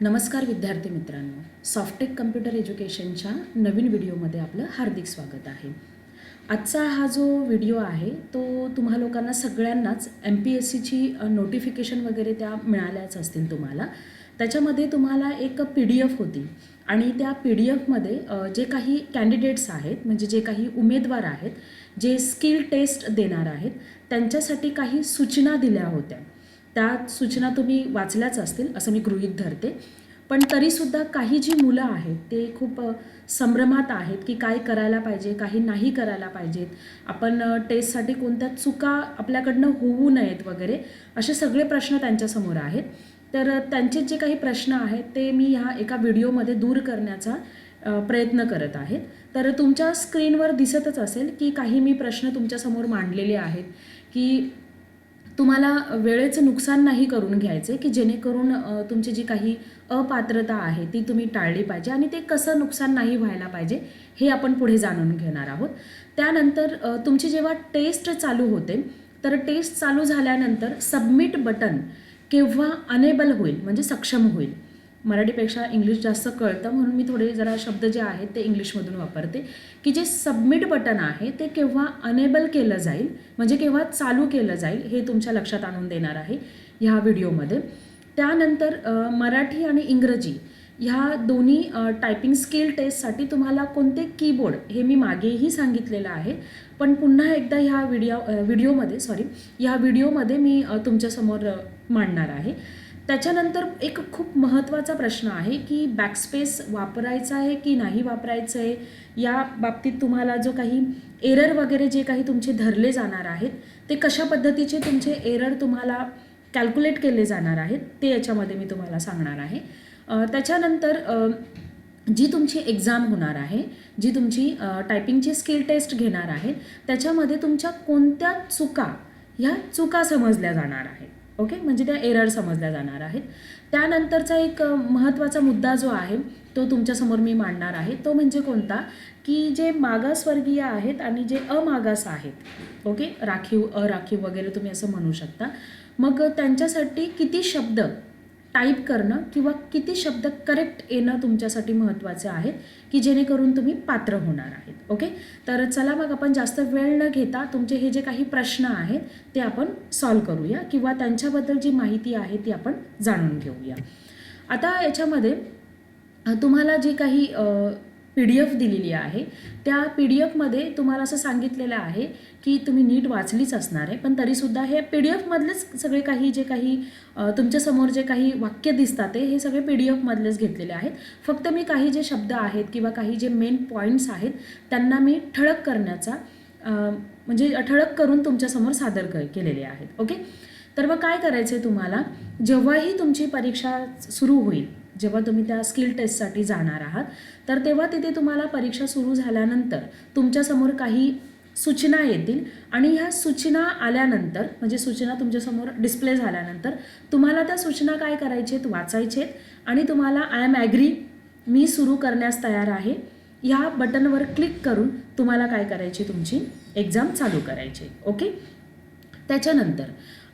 नमस्कार विद्यार्थी मित्रांनो. सॉफ्टेक कम्प्युटर एज्युकेशनच्या नवीन व्हिडिओमध्ये आपलं हार्दिक स्वागत आहे. आजचा हा जो व्हिडिओ आहे तो तुम्हा लोकांना सगळ्यांनाच एम पी एस सीची नोटिफिकेशन वगैरे त्या मिळाल्याच असतील तुम्हाला. त्याच्यामध्ये तुम्हाला एक पी डी एफ होती आणि त्या पी डी एफमध्ये जे काही कॅन्डिडेट्स आहेत म्हणजे जे काही उमेदवार आहेत जे स्किल टेस्ट देणार आहेत त्यांच्यासाठी काही सूचना दिल्या होत्या. त्या सूचना तुम्ही वाचल्याच असतील असं मी गृहीत धरते. पण तरीसुद्धा काही जी मुलं आहेत ते खूप संभ्रमात आहेत की काय करायला पाहिजे काही नाही करायला पाहिजेत. आपण टेस्टसाठी कोणत्या चुका आपल्याकडनं होऊ नयेत वगैरे असे सगळे प्रश्न त्यांच्यासमोर आहेत. तर त्यांचे जे काही प्रश्न आहेत ते मी ह्या एका व्हिडिओमध्ये दूर करण्याचा प्रयत्न करत आहेत. तर तुमच्या स्क्रीनवर दिसतच असेल की काही मी प्रश्न तुमच्यासमोर मांडलेले आहेत की तुम्हाला वेळेचं नुकसान नाही करून घ्यायचे की जेणेकरून तुमची जी काही अपात्रता आहे ती तुम्ही टाळली पाहिजे आणि ते कसं नुकसान नाही व्हायला पाहिजे हे आपण पुढे जाणून घेणार आहोत. त्यानंतर तुमची जेव्हा टेस्ट चालू होते तर टेस्ट चालू झाल्यानंतर सबमिट बटन केव्हा अनेबल होईल म्हणजे सक्षम होईल? मराठीपेक्षा इंग्लिश जास्त कळतं म्हणून मी थोडे जरा शब्द जे आहेत ते इंग्लिशमधून वापरते. की जे सबमिट बटन आहे ते केव्हा अनेबल केलं जाईल म्हणजे केव्हा चालू केलं जाईल हे तुमच्या लक्षात आणून देणार आहे ह्या व्हिडिओमध्ये. त्यानंतर मराठी आणि इंग्रजी ह्या दोन्ही टायपिंग स्किल टेस्टसाठी तुम्हाला कोणते कीबोर्ड हे मी मागेही सांगितलेलं आहे. पण पुन्हा एकदा ह्या व्हिडिओ व्हिडिओमध्ये सॉरी ह्या व्हिडिओमध्ये मी तुमच्यासमोर मांडणार आहे. त्याच्यानंतर एक खूप महत्त्वाचा प्रश्न आहे की बॅकस्पेस वापरायचा आहे की नाही वापरायचं आहे? या बाबतीत तुम्हाला जो काही एरर वगैरे जे काही तुमचे धरले जाणार आहेत ते कशा पद्धतीचे तुमचे एरर तुम्हाला कॅल्क्युलेट केले जाणार आहेत ते याच्यामध्ये मी तुम्हाला सांगणार आहे. त्याच्यानंतर जी तुमची एक्झाम होणार आहे जी तुमची टायपिंगची स्किल टेस्ट घेणार आहे त्याच्यामध्ये तुमच्या कोणत्या चुका ह्या चुका समजल्या जाणार आहेत? ओके? म्हणजे त्या एरर समजल्या जाणार आहेत. त्यानंतरचा एक महत्त्वाचा मुद्दा जो आहे तो तुमच्यासमोर मी मांडणार आहे. तो म्हणजे कोणता? की जे मागासवर्गीय आहेत आणि जे अमागास आहेत. ओके? राखीव अराखीव वगैरे तुम्ही असं म्हणू शकता. मग त्यांच्यासाठी किती शब्द टाईप करणं किंवा किती शब्द करेक्ट येणं तुमच्यासाठी महत्त्वाचे आहेत की जेणेकरून तुम्ही पात्र होणार आहेत. ओके तर चला मग आपण जास्त वेळ न घेता तुमचे हे जे काही प्रश्न आहेत ते आपण सॉल्व करूया किंवा त्यांच्याबद्दल जी माहिती आहे ती आपण जाणून घेऊया. आता याच्यामध्ये तुम्हाला जे काही पी डी एफ दिलेली आहे. त्या पी डी एफमध्ये तुम्हाला असं सांगितलेलं आहे की तुम्ही नीट वाचलीच असणार आहे. पण तरीसुद्धा हे पी डी एफमधलेच सगळे काही जे काही तुमच्यासमोर जे काही वाक्य दिसतात ते हे सगळे पी डी एफमधलेच घेतलेले आहेत. फक्त मी काही जे शब्द आहेत किंवा काही जे मेन पॉईंट्स आहेत त्यांना मी ठळक करण्याचा म्हणजे ठळक करून तुमच्यासमोर सादर क केलेले आहेत. ओके? तर मग काय करायचं आहे तुम्हाला? जेव्हाही तुमची परीक्षा सुरू होईल जेव्हा तुम्ही त्या स्किल टेस्टसाठी जाणार आहात तर तेव्हा तिथे तुम्हाला परीक्षा सुरू झाल्यानंतर तुमच्यासमोर काही सूचना येतील आणि ह्या सूचना आल्यानंतर म्हणजे सूचना तुमच्यासमोर डिस्प्ले झाल्यानंतर तुम्हाला त्या सूचना काय करायचे आहेत वाचायचे आहेत आणि तुम्हाला आय एम ॲग्री मी सुरू करण्यास तयार आहे ह्या बटनवर क्लिक करून तुम्हाला काय करायची तुमची एक्झाम चालू करायची ओके? त्याच्यानंतर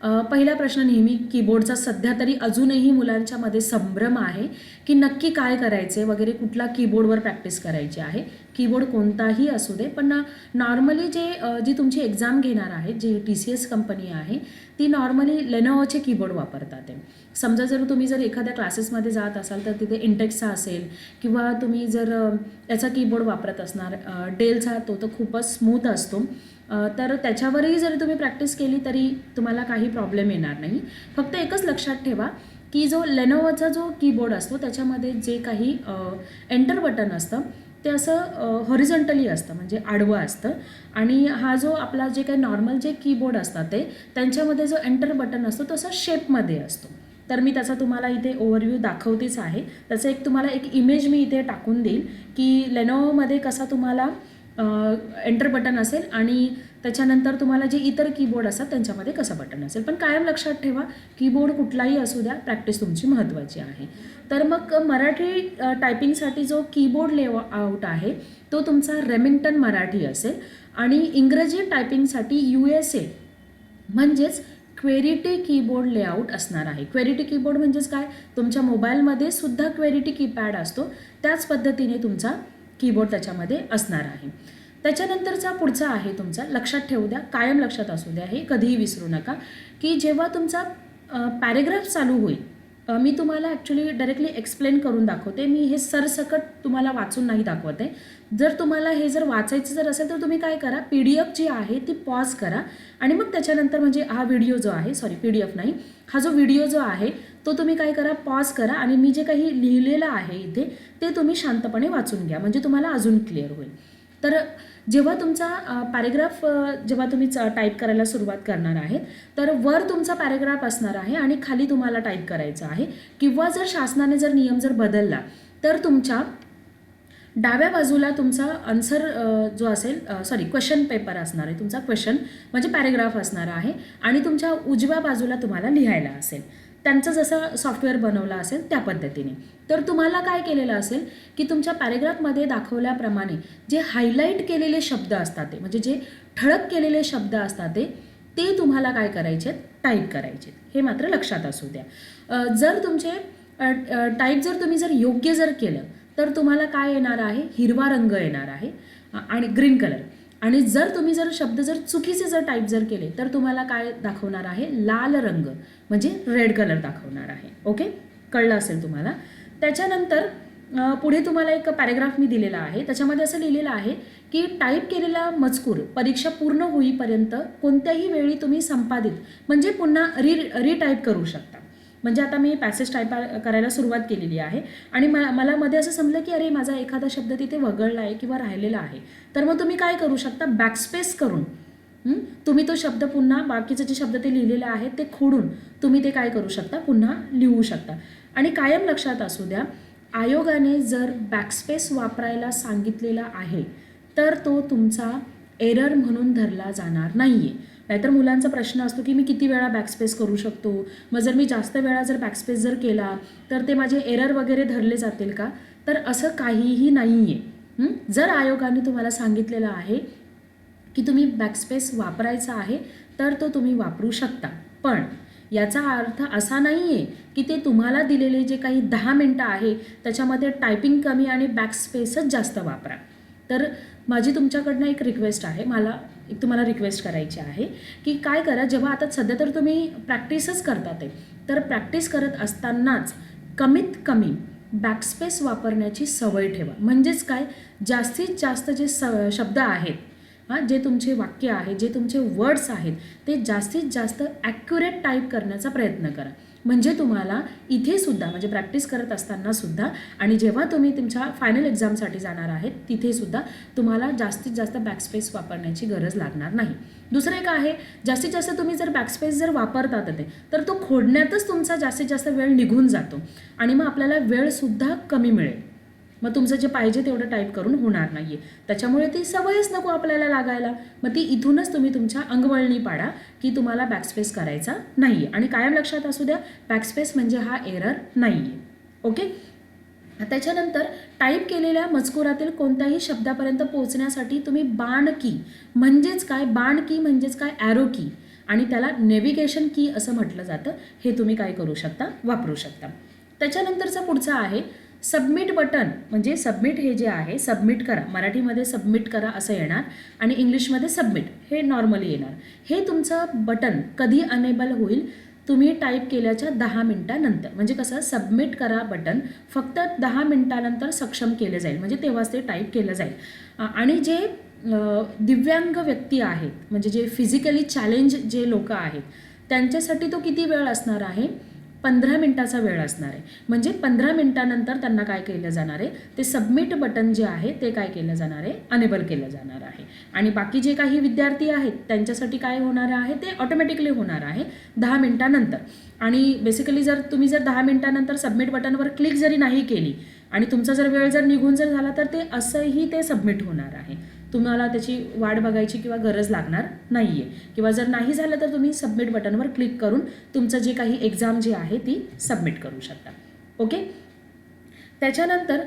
पहिला प्रश्न नेहमी कीबोर्डचा सध्या तरी अजूनही मुलांच्या मध्ये संभ्रम आहे की नक्की काय करायचे वगैरे कुठला कीबोर्डवर प्रॅक्टिस करायची आहे. कीबोर्ड कोणताही असू दे पण नॉर्मली जे जी तुमची एक्झाम घेणार आहे G T C S company आहे ती नॉर्मली लेनोवोचे कीबोर्ड वापरतात आहे समजा जर तुम्ही जर एखाद्या क्लासेसमध्ये जात असाल तर तिथे इंटेक्सचा असेल किंवा तुम्ही जर याचा कीबोर्ड वापरत असणार डेलचा तो तर खूपच स्मूथ असतो. तर त्याच्यावरही जरी तुम्ही प्रॅक्टिस केली तरी तुम्हाला काही प्रॉब्लेम येणार नाही. फक्त एकच लक्षात ठेवा की जो लेनोवाचा जो कीबोर्ड असतो त्याच्यामध्ये जे काही एंटर बटन असतं ते असं हॉरिझॉन्टली असतं म्हणजे आडवं असतं. आणि हा जो आपला जे काही नॉर्मल जे कीबोर्ड असतात ते त्यांच्यामध्ये जो एंटर बटन असतो तो असा शेपमध्ये असतो. तर मी त्याचा तुम्हाला इथे ओव्हरव्ह्यू दाखवतेच आहे. त्याचं एक तुम्हाला एक इमेज मी इथे टाकून देईल की लेनोवोमध्ये कसा तुम्हाला एंटर बटन असेल आणि त्याच्यानंतर तुम्हाला जे इतर कीबोर्ड असतात त्यांच्यामध्ये कसं बटन असेल. पण कायम लक्षात ठेवा कीबोर्ड कुठलाही असू द्या प्रॅक्टिस तुमची महत्त्वाची आहे. तर मग मराठी टायपिंगसाठी जो कीबोर्ड लेव आउट आहे तो तुमचा रेमिंग्टन मराठी असेल. आणि इंग्रजी टायपिंगसाठी यू एस ए म्हणजेच क्वेरिटी कीबोर्ड लेआउट असणार आहे. क्वेरिटी कीबोर्ड म्हणजेच काय? तुमच्या मोबाईलमध्ये सुद्धा क्वेरिटी कीपॅड असतो. त्याच पद्धतीने तुमचा कीबोर्ड त्याच्यामध्ये असणार आहे. त्याच्यानंतरचा पुढचा आहे तुमचा लक्षात ठेवू द्या कायम लक्षात असू द्या हे कधीही विसरू नका की जेव्हा तुमचा पॅरेग्राफ चालू होईल मी तुम्हाला ॲक्च्युली डायरेक्टली एक्सप्लेन करून दाखवते. मी हे सरसकट तुम्हाला वाचून नाही दाखवत. जर तुम्हाला हे जर वाचायचं जर असेल तर तुम्ही काय करा पी डी एफ जी आहे ती पॉज करा आणि मग त्याच्यानंतर म्हणजे हा व्हिडिओ जो आहे सॉरी पी डी एफ नाही हा जो व्हिडिओ जो आहे तो तुम्ही काय करा पॉज करा आणि मी जे काही लिहिलेलं आहे इथे ते तुम्ही शांतपणे वाचून घ्या. म्हणजे तुम्हाला अजून क्लिअर होईल. तर जेव्हा तुमचा पॅरेग्राफ जेव्हा तुम्ही टाईप करायला सुरुवात करणार आहे तर वर तुमचा पॅरेग्राफ असणार आहे आणि खाली तुम्हाला टाईप करायचं आहे. किंवा जर शासनाने जर नियम जर बदलला तर तुमच्या डाव्या बाजूला तुमचा आन्सर जो असेल सॉरी क्वेश्चन पेपर असणार आहे. तुमचा क्वेश्चन म्हणजे पॅरेग्राफ असणार आहे आणि तुमच्या उजव्या बाजूला तुम्हाला लिहायला असेल. त्यांचं जसं सॉफ्टवेअर बनवलं असेल त्या पद्धतीने. तर तुम्हाला काय केलेलं असेल की तुमच्या पॅरेग्राफमध्ये दाखवल्याप्रमाणे जे हायलाईट केलेले शब्द असतात ते म्हणजे जे ठळक केलेले शब्द असतात ते ते तुम्हाला काय करायचे टाईप करायचे हे मात्र लक्षात असू द्या. जर तुमचे टाईप जर तुम्ही जर योग्य जर केलं तर तुम्हाला काय येणार आहे? हिरवा रंग येणार आहे आणि ग्रीन कलर. आणि जर तुम्ही जर शब्द जर चुकीचे जर टाईप जर केले तर तुम्हाला काय दाखवणार आहे? लाल रंग म्हणजे रेड कलर दाखवणार आहे. ओके? कळलं असेल तुम्हाला? त्याच्यानंतर पुढे तुम्हाला एक पॅरेग्राफ मी दिलेला आहे. त्याच्यामध्ये असं लिहिलेलं आहे की टाईप केलेला मजकूर परीक्षा पूर्ण होईपर्यंत कोणत्याही वेळी तुम्ही संपादित म्हणजे पुन्हा री रिटाईप करू शकता. म्हणजे आता मी पॅसेज टाईप करायला सुरुवात केलेली आहे आणि म मला मध्ये असं समजलं की अरे माझा एखादा शब्द तिथे वगळला आहे किंवा राहिलेला आहे. तर मग तुम्ही काय करू शकता? बॅकस्पेस करून तुम्ही तो शब्द पुन्हा बाकीचे जे शब्द ते लिहिलेले आहेत ते खोडून तुम्ही ते काय करू शकता? पुन्हा लिहू शकता. आणि कायम लक्षात असू द्या आयोगाने जर बॅकस्पेस वापरायला सांगितलेला आहे तर तो तुमचा एरर म्हणून धरला जाणार नाही आहे नाहीतर मुलांचा प्रश्न असतो की मी किती वेळा बॅकस्पेस करू शकतो? मग जर मी जास्त वेळा जर बॅकस्पेस जर केला तर ते माझे एरर वगैरे धरले जातील का? तर असं काहीही नाही आहे जर आयोगाने तुम्हाला सांगितलेलं आहे की तुम्ही बॅकस्पेस वापरायचा आहे तर तो तुम्ही वापरू शकता. पण याचा अर्थ असा नाही आहे की ते तुम्हाला दिलेले जे काही दहा मिनटं आहे त्याच्यामध्ये टायपिंग कमी आणि बॅकस्पेसच जास्त वापरा. तर माझी तुमच्याकडनं एक रिक्वेस्ट आहे मला एक तुम्हाला रिक्वेस्ट करायची आहे की काय करा जेव्हा आता सध्या तर तुम्ही प्रॅक्टिसच करता ते तर प्रॅक्टिस करत असतानाच कमीत कमी बॅकस्पेस वापरण्याची सवय ठेवा. म्हणजेच काय? जास्तीत जास्त जे स शब्द आहेत हां जे तुमचे वाक्य आहे जे तुमचे वर्ड्स आहेत ते जास्तीत जास्त ॲक्युरेट टाईप करण्याचा प्रयत्न करा. म्हणजे तुम्हाला इथे सुद्धा म्हणजे प्रॅक्टिस करत असताना सुद्धा आणि जेव्हा तुम्ही तुमच्या फायनल एक्झामसाठी जाणार आहेत तिथे सुद्धा तुम्हाला जास्तीत जास्त बॅकस्पेस वापरण्याची गरज लागणार नाही. दुसरं एक आहे जास्तीत जास्त तुम्ही जर बॅकस्पेस जर वापरतात ते तर तो खोडण्यातच तुमचा जास्तीत जास्त वेळ निघून जातो आणि मग आपल्याला वेळसुद्धा कमी मिळेल. मग तुमचं जे पाहिजे तेवढं टाईप करून होणार नाही आहे त्याच्यामुळे ती सवयच नको आपल्याला लागायला. मग ती इथूनच तुम्ही तुमच्या अंगवळणी पाडा की तुम्हाला बॅकस्पेस करायचा नाही आहे आणि कायम लक्षात असू द्या बॅकस्पेस म्हणजे हा एरर नाही आहे ओके त्याच्यानंतर टाईप केलेल्या मजकुरातील कोणत्याही शब्दापर्यंत पोहोचण्यासाठी तुम्ही बाण की म्हणजेच काय? बाण की म्हणजेच काय? ॲरो की. आणि त्याला नेव्हिगेशन की असं म्हटलं जातं. हे तुम्ही काय करू शकता? वापरू शकता. त्याच्यानंतरचा पुढचा आहे. सबमिट बटन म्हणजे सबमिट हे जे आहे सबमिट करा. मराठीमध्ये सबमिट करा असं येणार आणि इंग्लिशमध्ये सबमिट हे नॉर्मली येणार. हे तुमचं बटन कधी अनेबल होईल तुम्ही टाईप केल्याच्या दहा मिनटानंतर. म्हणजे कसं सबमिट करा बटन फक्त दहा मिनटानंतर सक्षम केलं जाईल. म्हणजे तेव्हाच ते टाईप केलं जाईल. आणि जे दिव्यांग व्यक्ती आहेत म्हणजे जे फिजिकली चॅलेंज जे लोक आहेत त्यांच्यासाठी तो किती वेळ असणार आहे? पंधरा मिनटाचा वेळ असणार आहे. म्हणजे पंधरा मिनटानंतर त्यांना काय केलं जाणार आहे? ते सबमिट बटन जे आहे ते काय केलं जाणार आहे? अनेबल केलं जाणार आहे. आणि बाकी जे काही विद्यार्थी आहेत त्यांच्यासाठी काय होणार आहे? ते ऑटोमॅटिकली होणार आहे दहा मिनटानंतर. आणि बेसिकली जर तुम्ही जर दहा मिनटानंतर सबमिट बटनवर क्लिक जरी नाही केली आणि तुमचा जर वेळ जर निघून जर झाला तर ते असंही ते सबमिट होणार आहे. तुम्हाला त्याची वाट बघायची किंवा गरज लागणार नाही आहे किंवा जर नाही झालं तर तुम्ही सबमिट बटनवर क्लिक करून तुमचं जे काही एक्झाम जी आहे ती सबमिट करू शकता. ओके त्याच्यानंतर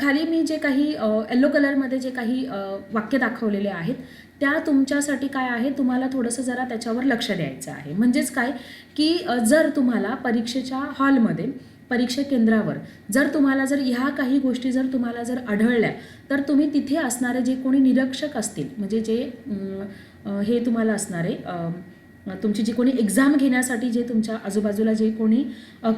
खाली मी जे काही येल्लो कलरमध्ये जे काही वाक्य दाखवलेले आहेत त्या तुमच्यासाठी काय आहे? तुम्हाला थोडंसं जरा त्याच्यावर लक्ष द्यायचं आहे. म्हणजेच काय? की जर तुम्हाला परीक्षेच्या हॉलमध्ये परीक्षा केंद्रावर. जर तुम्हाला जर ह्या काही गोष्टी जर तुम्हाला जर आढळल्या तर तुम्ही तिथे असणारे जे कोणी निरीक्षक असतील म्हणजे जे हे तुम्हाला असणारे तुमची जी कोणी एक्झाम घेण्यासाठी जे तुमच्या आजूबाजूला जे कोणी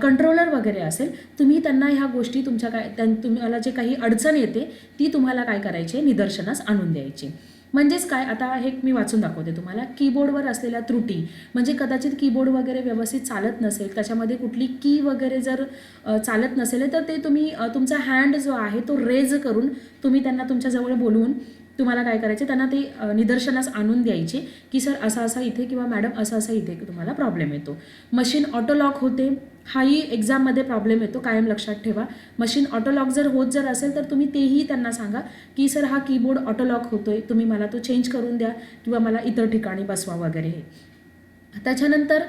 कंट्रोलर वगैरे असेल तुम्ही त्यांना ह्या गोष्टी तुमच्या काय त्यां तुम्हाला जे काही अडचण येते ती तुम्हाला काय करायची आहे? निदर्शनास आणून द्यायची. म्हणजेच काय? आता हे मी वाचून दाखवते तुम्हाला. कीबोर्डवर असलेल्या त्रुटी म्हणजे कदाचित कीबोर्ड वगैरे व्यवस्थित चालत नसेल त्याच्यामध्ये कुठली की वगैरे जर चालत नसेल तर ते तुम्ही तुमचा हँड जो आहे तो रेज करून तुम्ही त्यांना तुमच्याजवळ बोलवून तुम्हाला काय करायचे? त्यांना ते निदर्शनास आणून द्यायचे की सर असा असा इथे किंवा मॅडम असा असा इथे तुम्हाला प्रॉब्लेम येतो. मशीन ऑटोलॉक होते. हाही एक्झाममध्ये प्रॉब्लेम येतो कायम लक्षात ठेवा. मशीन ऑटोलॉक जर होत जर असेल तर तुम्ही तेही त्यांना सांगा की सर हा कीबोर्ड ऑटोलॉक आहे तुम्ही मला तो चेंज करून द्या किंवा मला इतर ठिकाणी बसवा वगैरे. हे त्याच्यानंतर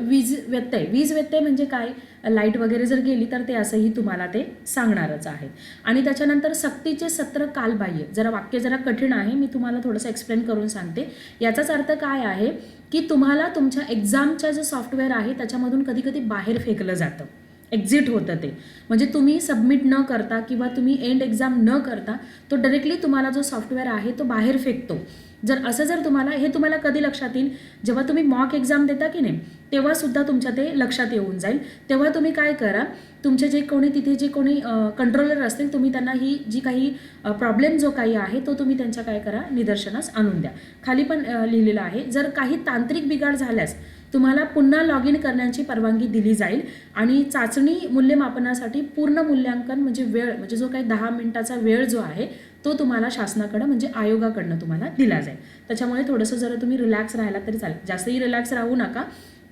वीज व्यत्यय. वीज व्यत्यय म्हणजे काय? लाइट वगैरे जर गेली तर ते असंही तुम्हाला ते सांगणारच आहे. आणि त्याच्यानंतर सक्तीचे सत्र कालबाह्य. जरा वाक्य जरा कठीण आहे मी तुम्हाला थोडंसं एक्सप्लेन करून सांगते. याचाच अर्थ काय आहे की तुम्हाला तुमच्या एक्झामच्या जे सॉफ्टवेअर आहे त्याच्यामधून कधी कधी बाहेर फेकलं जातं. एक्झिट होतं ते. म्हणजे तुम्ही सबमिट न करता किंवा तुम्ही एंड एक्झाम न करता तो डायरेक्टली तुम्हाला जो सॉफ्टवेअर आहे तो बाहेर फेकतो. जर असं जर तुम्हाला हे तुम्हाला कधी लक्षात येईल? जेव्हा तुम्ही मॉक एक्झाम देता की नाही तेव्हा सुद्धा तुमच्या ते लक्षात येऊन जाईल. तेव्हा तुम्ही काय करा तुमचे जे कोणी तिथे जे कोणी कंट्रोलर असतील तुम्ही त्यांना ही जी काही प्रॉब्लेम जो काही आहे तो तुम्ही त्यांच्या काय करा निदर्शनास आणून द्या. खाली पण लिहिलेलं आहे जर काही तांत्रिक बिघाड झाल्यास तुम्हाला पुन्हा लॉग इन करण्याची परवानगी दिली जाईल आणि चाचणी मूल्यमापनासाठी पूर्ण मूल्यांकन म्हणजे वेळ म्हणजे जो काही दहा मिनिटाचा वेळ जो आहे तो तुम्हाला शासनाकडं म्हणजे आयोगाकडनं तुम्हाला दिला जाईल. त्याच्यामुळे थोडंसं जरा तुम्ही रिलॅक्स राहिला तरी चालेल. जास्तही रिलॅक्स राहू नका.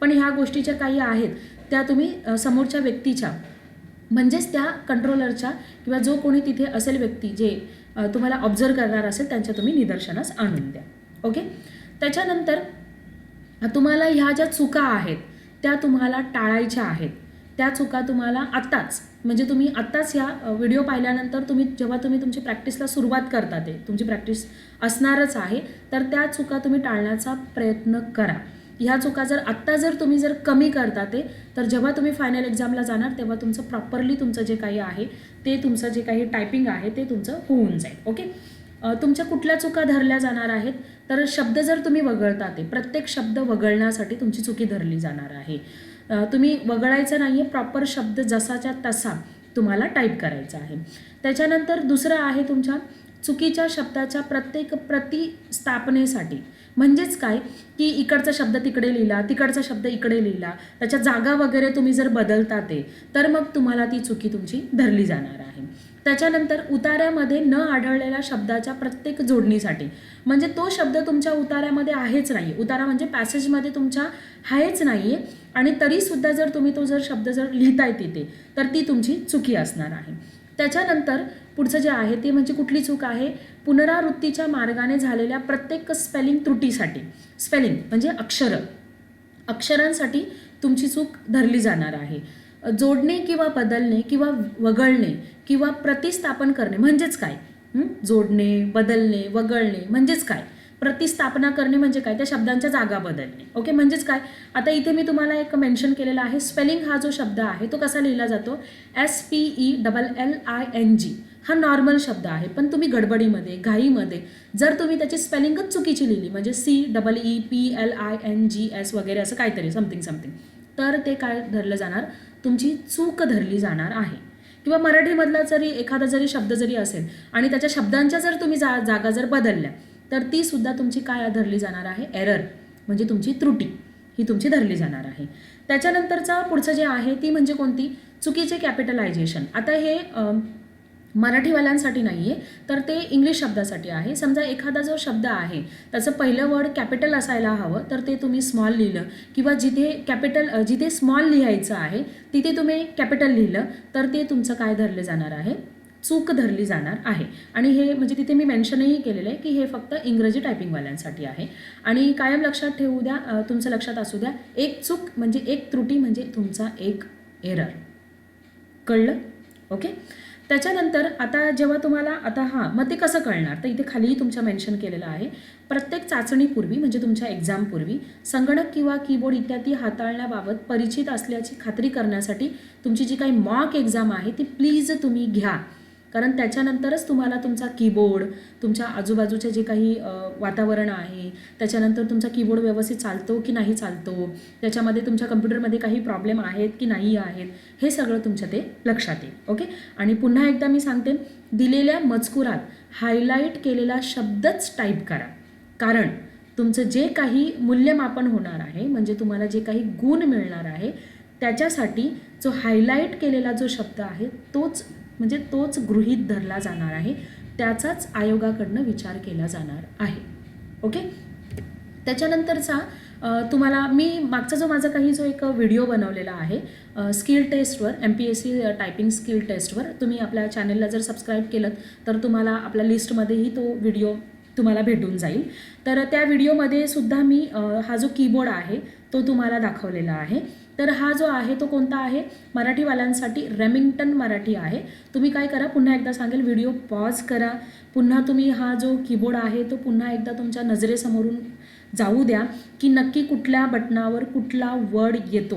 पण ह्या गोष्टीच्या काही आहेत त्या तुम्ही समोरच्या व्यक्तीच्या म्हणजेच त्या कंट्रोलरच्या किंवा जो कोणी तिथे असेल व्यक्ती जे तुम्हाला ऑब्झर्व करणार असेल त्यांच्या तुम्ही निदर्शनास आणून द्या. ओके त्याच्यानंतर तुम्हाला ह्या ज्या चुका आहेत त्या तुम्हाला टाळायच्या आहेत. त्या चुका तुम्हाला आत्ताच म्हणजे तुम्ही आत्ताच ह्या व्हिडिओ पाहिल्यानंतर तुम्ही जेव्हा तुम्ही तुमची प्रॅक्टिसला सुरुवात करता ते तुमची प्रॅक्टिस असणारच आहे तर त्या चुका तुम्ही टाळण्याचा प्रयत्न करा. ह्या चुका जर आत्ता जर तुम्ही जर कमी करता ते तर जेव्हा तुम्ही फायनल एक्झामला जाणार तेव्हा तुमचं प्रॉपरली तुमचं जे काही आहे ते तुमचं जे काही टायपिंग आहे ते तुमचं होऊन जाईल ओके तुमच्या कुठल्या चुका धरल्या जाणार आहेत तर शब्द जर तुम्ही वगळता ते प्रत्येक शब्द वगळण्यासाठी तुमची चुकी धरली जाणार आहे. तुम्ही वगळायचं नाही आहे प्रॉपर शब्द जसाच्या तसा तुम्हाला टाईप करायचा आहे. त्याच्यानंतर दुसरं आहे तुमच्या चुकीच्या शब्दाच्या प्रत्येक प्रतिस्थापनेसाठी. म्हणजेच काय? की इकडचा शब्द तिकडे लिहिला तिकडचा शब्द इकडे लिहिला त्याच्या जागा वगैरे तुम्ही जर बदलता ते तर मग तुम्हाला ती चुकी तुमची धरली जाणार आहे. त्याच्यानंतर उतार्यामध्ये न आढळलेल्या शब्दाच्या प्रत्येक जोडणीसाठी. म्हणजे तो शब्द तुमच्या उतार्यामध्ये आहेच नाही उतारा म्हणजे पॅसेजमध्ये तुमच्या आहेच नाही आहे आणि तरीसुद्धा जर तुम्ही तो जर शब्द जर लिहिताय तिथे तर ती तुमची चुकी असणार आहे. त्याच्यानंतर पुढचं जे आहे ते म्हणजे कुठली चूक आहे? पुनरावृत्तीच्या मार्गाने झालेल्या प्रत्येक स्पेलिंग त्रुटीसाठी. स्पेलिंग म्हणजे अक्षरं. अक्षरांसाठी तुमची चूक धरली जाणार आहे. जोडणे किंवा बदलणे किंवा वगळणे किंवा प्रतिस्थापन करणे म्हणजेच काय? जोडणे बदलणे वगळणे म्हणजेच काय? प्रतिस्थापना करणे म्हणजे काय? त्या शब्दांच्या जागा बदलणे. ओके? म्हणजेच काय? आता इथे मी तुम्हाला एक मेन्शन केलेला आहे. स्पेलिंग हा जो शब्द आहे तो कसा लिहिला जातो? S P E double L I N G हा नॉर्मल शब्द आहे. पण तुम्ही गडबडीमध्ये घाईमध्ये जर तुम्ही त्याची स्पेलिंगच चुकीची लिहिली म्हणजे C double E P L I N G S वगैरे असं काहीतरी समथिंग समथिंग तर ते काय धरलं जाणार? तुमची चूक धरली जाणार आहे. किंवा मराठीमधला जरी एखादा जरी शब्द जरी असेल आणि त्याच्या शब्दांच्या जर तुम्ही जा जागा जर बदलल्या तर ती सुद्धा तुमची काय धरली जाणार आहे? एरर म्हणजे तुमची त्रुटी ही तुमची धरली जाणार आहे. त्याच्यानंतरचा पुढचं जे आहे ती म्हणजे कोणती? चुकीचे कॅपिटलायझेशन आता हे मराठीवाल्यांसाठी नाही आहे तर ते इंग्लिश शब्दासाठी आहे. समजा एखादा जो शब्द आहे त्याचं पहिलं वर्ड कॅपिटल असायला हवं तर ते तुम्ही स्मॉल लिहिलं. किंवा जिथे कॅपिटल जिथे स्मॉल लिहायचं आहे तिथे तुम्ही कॅपिटल लिहिलं तर ते तुमचं काय धरलं जाणार आहे? चूक धरली जाणार आहे. आणि हे म्हणजे तिथे मी मेन्शनही केलेलं आहे की हे फक्त इंग्रजी टायपिंगवाल्यांसाठी आहे. आणि कायम लक्षात ठेवू द्या तुमचं लक्षात असू द्या एक चूक म्हणजे एक त्रुटी म्हणजे तुमचा एक एरर कळलं? ओके त्याच्यानंतर आता जेव्हा तुम्हाला आता हां मग ते कसं कळणार? तर इथे खालीही तुमच्या मेन्शन केलेलं आहे. प्रत्येक चाचणीपूर्वी म्हणजे तुमच्या एक्झामपूर्वी संगणक किंवा कीबोर्ड इत्यादी हाताळण्याबाबत परिचित असल्याची खात्री करण्यासाठी तुमची जी काही मॉक एक्झाम आहे ती प्लीज तुम्ही घ्या. कारण त्याच्यानंतरच तुम्हाला तुमचा कीबोर्ड तुमच्या आजूबाजूचे जे काही वातावरण आहे त्याच्यानंतर तुमचा कीबोर्ड व्यवस्थित चालतो की नाही चालतो त्याच्यामध्ये तुमच्या कम्प्युटरमध्ये काही प्रॉब्लेम आहेत की नाही आहेत हे सगळं तुमच्या ते लक्षात येईल ओके आणि पुन्हा एकदा मी सांगते दिलेल्या मजकुरात हायलाईट केलेला शब्दच टाईप करा. कारण तुमचं जे काही मूल्यमापन होणार आहे म्हणजे तुम्हाला जे काही गुण मिळणार आहे त्याच्यासाठी जो हायलाईट केलेला जो शब्द आहे तोच म्हणजे तोच गृहीत धरला जाणार आहे. त्याचाच आयोगाकडनं विचार केला जाणार आहे. ओके? त्याच्यानंतरचा तुम्हाला मी मागचा जो माझा काही जो एक व्हिडिओ बनवलेला आहे skill टेस्टवर M P S C typing skill टेस्टवर तुम्ही आपल्या चॅनलला जर सबस्क्राईब केलं तर तुम्हाला आपल्या लिस्टमध्येही तो व्हिडिओ तुम्हाला भेटून जाईल. तर त्या व्हिडिओमध्ये सुद्धा मी हा जो कीबोर्ड आहे तो तुम्हाला दाखवलेला आहे. तर हा जो आहे तो कोणता आहे? मराठीवाल्यांसाठी रेमिंग्टन मराठी आहे. तुम्ही काय करा पुन्हा एकदा सांगेल व्हिडिओ पॉज करा. पुन्हा तुम्ही हा जो कीबोर्ड आहे तो पुन्हा एकदा तुमच्या नजरेसमोरून जाऊ द्या की नक्की कुठल्या बटनावर कुठला वर्ड येतो.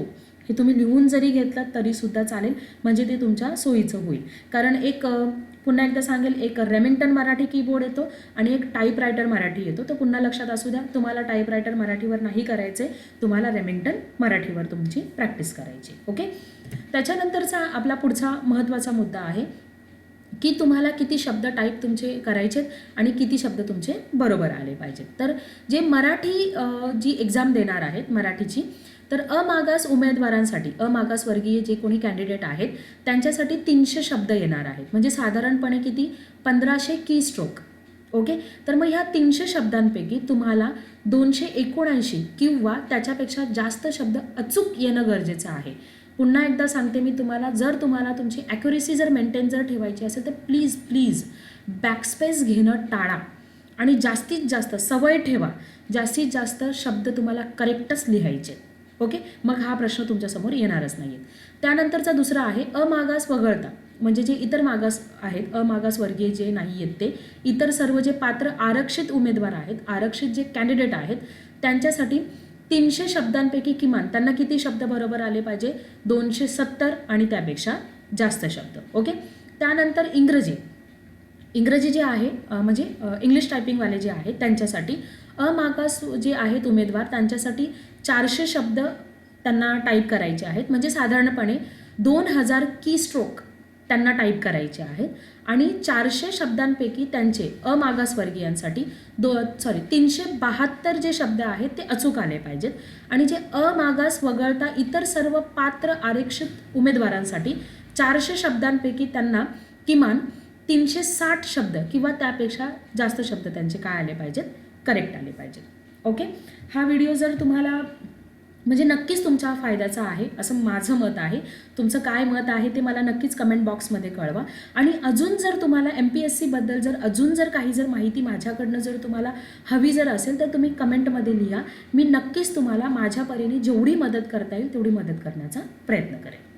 हे तुम्ही लिहून जरी घेतलात तरीसुद्धा चालेल म्हणजे ते तुमच्या सोयीचं होईल. कारण एक पुन्हा एकदा सांगेल एक रेमिंग्टन मराठी कीबोर्ड येतो आणि एक टाईपरायटर मराठी येतो. तर पुन्हा लक्षात असू द्या तुम्हाला टाईपरायटर मराठीवर नाही करायचे तुम्हाला रेमिंग्टन मराठीवर तुमची प्रॅक्टिस करायची. ओके त्याच्यानंतरचा आपला पुढचा महत्त्वाचा मुद्दा आहे की तुम्हाला किती शब्द टाईप तुमचे करायचेत आणि किती शब्द तुमचे बरोबर आले पाहिजेत. तर जे मराठी जी एक्झाम देणार आहेत मराठीची तर अमागास उमेदवारांसाठी अमागासवर्गीय जे कोणी कॅन्डिडेट आहेत त्यांच्यासाठी तीनशे शब्द येणार आहेत. म्हणजे साधारणपणे किती? पंधराशे की स्ट्रोक ओके तर मग ह्या तीनशे शब्दांपैकी तुम्हाला दोनशे एकोणऐंशी किंवा त्याच्यापेक्षा जास्त शब्द अचूक येणं गरजेचं आहे. पुन्हा एकदा सांगते मी तुम्हाला जर तुम्हाला तुमची ॲक्युरेसी जर मेंटेन जर ठेवायची असेल तर प्लीज प्लीज बॅकस्पेस घेणं टाळा. आणि जास्तीत जास्त सवय ठेवा. जास्तीत जास्त शब्द तुम्हाला करेक्टच लिहायचे. ओके? मग हा प्रश्न तुमच्यासमोर येणारच नाही आहेत त्यानंतरचा दुसरा आहे अमागास वगळता. म्हणजे जे इतर मागास आहेत अमागासवर्गीय जे नाही आहेत ते इतर सर्व जे पात्र आरक्षित उमेदवार आहेत आरक्षित जे कॅन्डिडेट आहेत त्यांच्यासाठी तीनशे शब्दांपैकी किमान त्यांना किती शब्द बरोबर आले पाहिजे? दोनशे सत्तर आणि त्यापेक्षा जास्त शब्द. ओके? त्यानंतर इंग्रजी. इंग्रजी जे आहे म्हणजे इंग्लिश टायपिंगवाले जे आहेत त्यांच्यासाठी अमागास जे आहेत उमेदवार त्यांच्यासाठी चारशे शब्द त्यांना टाईप करायचे आहेत. म्हणजे साधारणपणे दोन हजार की स्ट्रोक त्यांना टाईप करायचे आहेत. आणि चारशे शब्दांपैकी त्यांचे अमागासवर्गीयांसाठी दो सॉरी तीनशे बहात्तर जे शब्द आहेत ते अचूक आले पाहिजेत. आणि जे अमागास वगळता इतर सर्व पात्र आरक्षित उमेदवारांसाठी चारशे शब्दांपैकी त्यांना किमान तीनशे साठ शब्द किंवा त्यापेक्षा जास्त शब्द त्यांचे काय आले पाहिजेत? करेक्ट आले पाहिजेत. ओके? हा व्हिडिओ जर तुम्हाला म्हणजे नक्कीच तुमच्या फायद्याचा आहे असं माझं मत आहे. तुमचं काय मत आहे ते मला नक्कीच कमेंट बॉक्समध्ये कळवा. आणि अजून जर तुम्हाला एम पी एस सीबद्दल जर अजून जर काही जर माहिती माझ्याकडनं जर तुम्हाला हवी जर असेल तर तुम्ही कमेंटमध्ये लिहा. मी नक्कीच तुम्हाला माझ्या परीने जेवढी मदत करता येईल तेवढी मदत करण्याचा प्रयत्न करेन.